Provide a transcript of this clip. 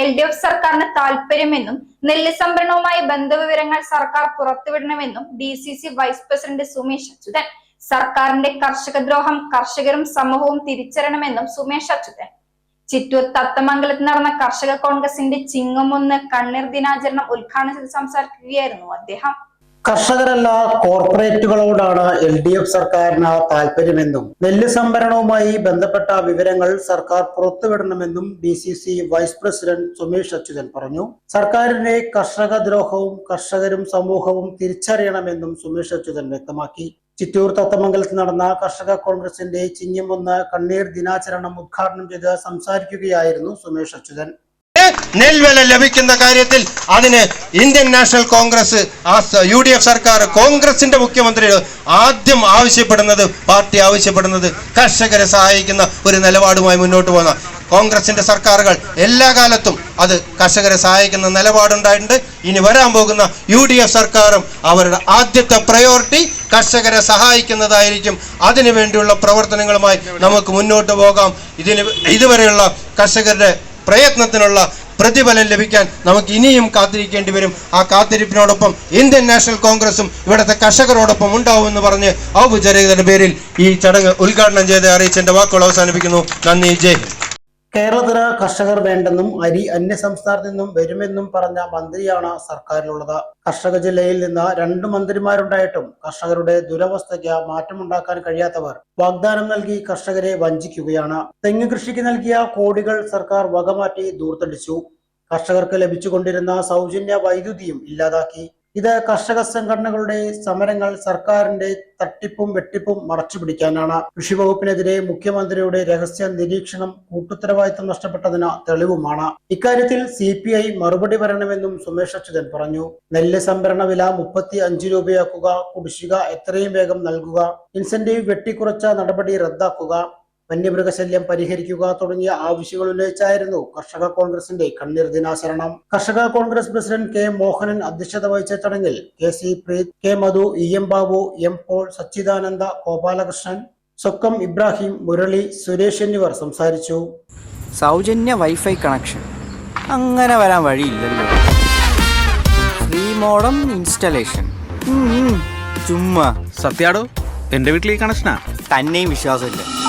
L D F സർക്കാരിന് താല്പര്യമെന്നും നെല്ല് സംഭരണവുമായി ബന്ധവിവരങ്ങൾ സർക്കാർ പുറത്തുവിടണമെന്നും D C C vice president Sumesh Achuthan സർക്കാരിന്റെ കർഷക ദ്രോഹം കർഷകരും സമൂഹവും തിരിച്ചറിയണമെന്നും സുമേഷ് അച്യുതൻ. ചിറ്റൂർ തത്തമംഗലത്ത് നടന്ന കർഷക കോൺഗ്രസിന്റെ ചിങ്ങമൊന്ന് കണ്ണീർ ദിനാചരണം ഉദ്ഘാടനം ചെയ്ത് സംസാരിക്കുകയായിരുന്നു അദ്ദേഹം. കർഷകരല്ല കോർപ്പറേറ്റുകളോടാണ് എൽ ഡി എഫ് സർക്കാരിന് താല്പര്യമെന്നും നെല്ല് സംഭരണവുമായി ബന്ധപ്പെട്ട വിവരങ്ങൾ സർക്കാർ പുറത്തുവിടണമെന്നും D C C vice president Sumesh Achuthan പറഞ്ഞു. സർക്കാരിന്റെ കർഷക ദ്രോഹവും കർഷകരും സമൂഹവും തിരിച്ചറിയണമെന്നും സുമേഷ് അച്യുതൻ വ്യക്തമാക്കി. ചിറ്റൂർ തത്തമംഗലത്ത് നടന്ന കർഷക കോൺഗ്രസിന്റെ ചിങ്ങമൊന്ന് കണ്ണീർ ദിനാചരണം ഉദ്ഘാടനം ചെയ്ത് സംസാരിക്കുകയായിരുന്നു സുമേഷ് അച്യുതൻ. നെൽവില ലഭിക്കുന്ന കാര്യത്തിൽ അതിന് ഇന്ത്യൻ നാഷണൽ കോൺഗ്രസ് ആ യു ഡി എഫ് സർക്കാർ കോൺഗ്രസിന്റെ മുഖ്യമന്ത്രി ആദ്യം ആവശ്യപ്പെടുന്നത് പാർട്ടി ആവശ്യപ്പെടുന്നത് കർഷകരെ സഹായിക്കുന്ന ഒരു നിലപാടുമായി മുന്നോട്ട് പോകുന്ന കോൺഗ്രസിന്റെ സർക്കാരുകൾ എല്ലാ കാലത്തും അത് കർഷകരെ സഹായിക്കുന്ന നിലപാടുണ്ടായിട്ടുണ്ട്. ഇനി വരാൻ പോകുന്ന യു ഡി എഫ് സർക്കാരും അവരുടെ ആദ്യത്തെ പ്രയോറിറ്റി കർഷകരെ സഹായിക്കുന്നതായിരിക്കും. അതിനു വേണ്ടിയുള്ള പ്രവർത്തനങ്ങളുമായി നമുക്ക് മുന്നോട്ട് പോകാം. ഇതിന് ഇതുവരെയുള്ള കർഷകരുടെ പ്രയത്നത്തിനുള്ള പ്രതിഫലം ലഭിക്കാൻ നമുക്ക് ഇനിയും കാത്തിരിക്കേണ്ടി വരും. ആ കാത്തിരിപ്പിനോടൊപ്പം ഇന്ത്യൻ നാഷണൽ കോൺഗ്രസും ഇവിടുത്തെ കർഷകരോടൊപ്പം ഉണ്ടാവുമെന്ന് പറഞ്ഞ് ഔപചാരികതയുടെ പേരിൽ ഈ ചടങ്ങ് ഉദ്ഘാടനം ചെയ്ത് അറിയിച്ച് എന്റെ വാക്കുകൾ അവസാനിപ്പിക്കുന്നു. നന്ദി. ജയ് കേരളത്തിന് കർഷകർ വേണ്ടെന്നും അരി അന്യ സംസ്ഥാനത്ത് നിന്നും വരുമെന്നും പറഞ്ഞ മന്ത്രിയാണ് സർക്കാരിലുള്ളത്. കർഷക ജില്ലയിൽ നിന്ന് രണ്ട് മന്ത്രിമാരുണ്ടായിട്ടും കർഷകരുടെ ദുരവസ്ഥയ്ക്ക് മാറ്റമുണ്ടാക്കാൻ കഴിയാത്തവർ വാഗ്ദാനം നൽകി കർഷകരെ വഞ്ചിക്കുകയാണ്. തെങ്ങ് കൃഷിക്ക് നൽകിയ കോടികൾ സർക്കാർ വകമാറ്റി ദൂർത്തടിച്ചു. കർഷകർക്ക് ലഭിച്ചുകൊണ്ടിരുന്ന സൗജന്യ വൈദ്യുതിയും ഇല്ലാതാക്കി. ഇത് കർഷക സംഘടനകളുടെ സമരങ്ങൾ സർക്കാരിന്റെ തട്ടിപ്പും വെട്ടിപ്പും മറച്ചു പിടിക്കാനാണ്. കൃഷിവകുപ്പിനെതിരെ മുഖ്യമന്ത്രിയുടെ രഹസ്യ നിരീക്ഷണം കൂട്ടുത്തരവാദിത്തം നഷ്ടപ്പെട്ടതിന് തെളിവുമാണ്. ഇക്കാര്യത്തിൽ സി പി ഐ മറുപടി വരണമെന്നും സുമേഷ് അച്യുതൻ പറഞ്ഞു. നെല്ല് സംഭരണ വില മുപ്പത്തി അഞ്ച് രൂപയാക്കുക കുടിശ്ശിക എത്രയും വേഗം നൽകുക ഇൻസെന്റീവ് വെട്ടിക്കുറച്ച നടപടി റദ്ദാക്കുക വന്യമൃഗശല്യം പരിഹരിക്കുക തുടങ്ങിയ ആവശ്യങ്ങൾ ഉന്നയിച്ചായിരുന്നു കർഷക കോൺഗ്രസിന്റെ കണ്ണീർ ദിനാചരണം. കർഷക കോൺഗ്രസ് പ്രസിഡന്റ് കെ മോഹനൻ അധ്യക്ഷത വഹിച്ച ചടങ്ങിൽ K C Preeth K Madhu E M Babu M Paul Sachidananda Gopalakrishnan Sokkam Ibrahim Murali Suresh എന്നിവർ സംസാരിച്ചു. സൗജന്യ വൈഫൈ കണക്ഷൻ. അങ്ങനെ വരാൻ വഴിയില്ലല്ലോ. Free modem installation. ചുമ്മാ. സത്യാടോ എന്റെ വീട്ടിൽ ഈ കണക്ഷനാ? തന്നെയും വിശ്വാസമില്ല.